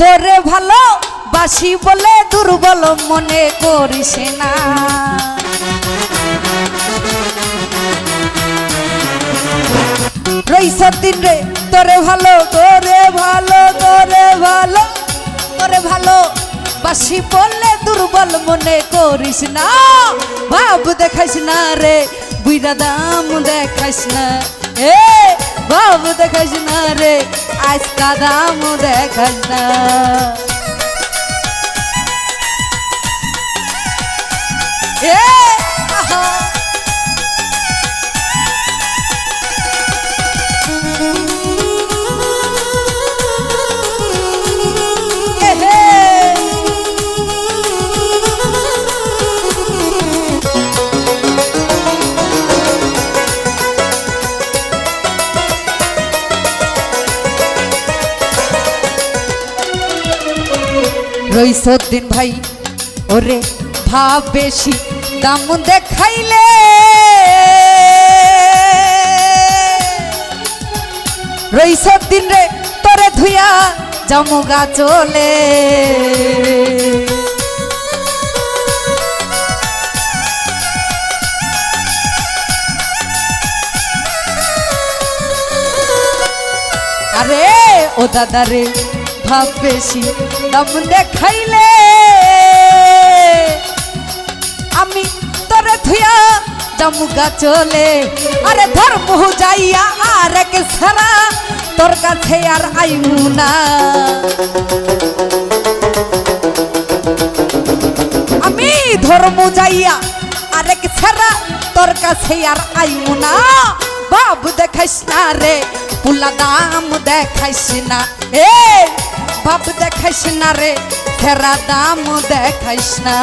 তোরে ভালো বাসি বলে দুর্বল মনে করিস না। রইস দিন রে তোরে ভালো তোরে ভালো তোরে ভালো তোরে ভালো বাসি বললে দুর্বল মনে করিস না। ভাব দেখাইস না রে বুইরা দাম দেখাইস না। এ ভাব দেখাইস না রে আজ দাম দেখাইস না। রইসদ্দিন ভাই, ওরে ভাব বেশি দাম দেখাইলে। রইসদ্দিন রে, তোরে ধুইয়া জামুগা চলে। আরে ও দাদা রে ভাব বেশি দাম দেখাইলে আমি তোরে ধুইয়া জামুগা চলে। আরে ধর্ম যাইয়া আর এক সারা তোর কাছে আর আইমু না। আমি ধর্ম যাইয়া আরেক ছাড়া তোর কাছে আর আইমু না। বাব দেখাইস না রে পুলা দাম দেখাইস না। এ বাপ দেখাইস না রে, ফেরা দাম দেখাইস না।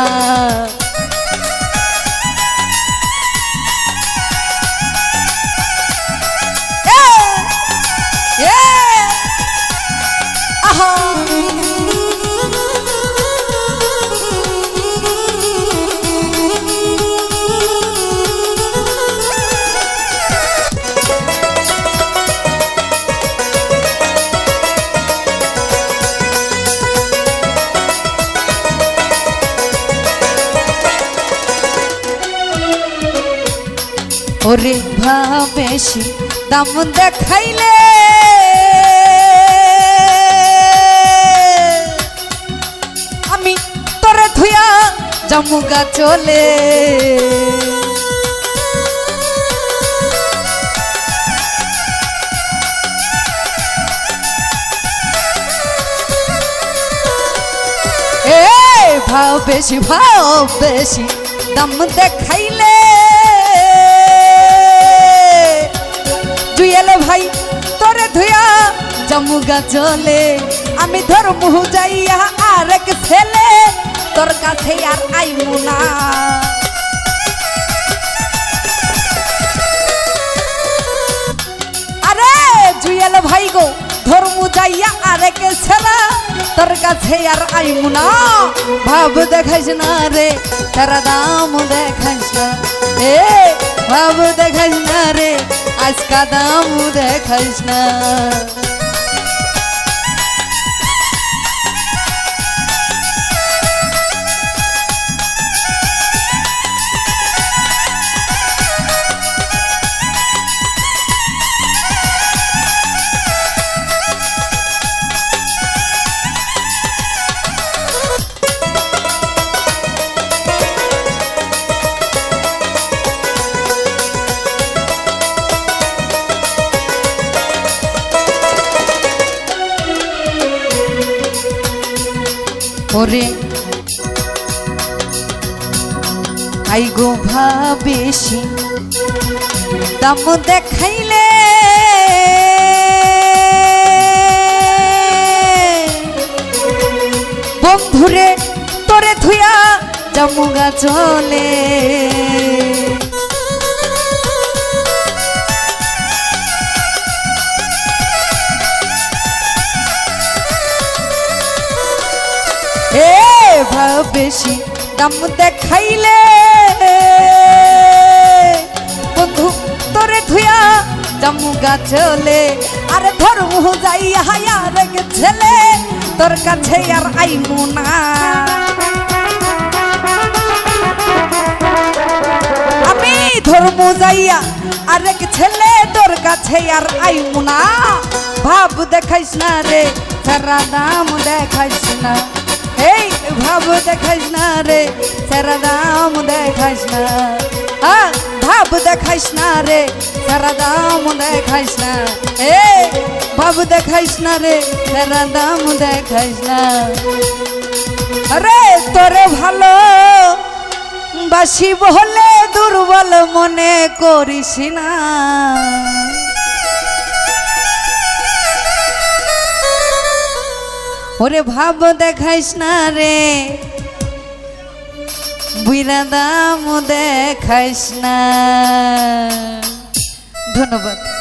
ওরে ভাবেশি দাম দেখাইলে। আমি তোরে ধুইয়া জামুগা চলে। ভাব বেশি ভাব বেশি দাম দেখাইলে। ভাই, তোরে ধুয়া জামুগা চলে আমি ধর মুহু যাইয়া আর এক ছেলে, তোর কাছে আর আইমু না। আরে জুয়েল ভাই গো, ধর্মু যাইয়া আরেক ছেড়া তোর কাছে আর আইমু না। ভাব দেখাইস না রে, তারা দাম দেখাইস এ, ভাব দেখাইস না রে আজকা দাম দেখাইস না ওরে আই গো ভাবেশি দাম দেখাইলে বন্ধুরে তোরে ধুয়া জামুগা চলে বেশি দাম দেখাইলে। বন্ধু, তোরে ধুয়া জামুগা চলে আরে ধর্ম যাইয়া হায়ার ছেলে, তোর কাছে আর আইমু না। আমি ধর্ম যাইয়া আরেক ছেলে, তোর কাছে আর আইমু না। ভাব দেখাইস না রে, সারা দাম দেখাইস না। ভাব দেখাইস না রে, সারা দাম দেখাইস না। হ্যাঁ ভাব দেখাইস না রে, সারা দাম দেখাইস না। এ, ভাব দেখাইস না রে, সারা দাম দেখাইস না। আরে, তোরে ভালো বাসি বলে দুর্বল মনে করিস না। ওরে ভাব দেখাইস না রে। বুইরা দাম দেখাইস না। ধন্যবাদ।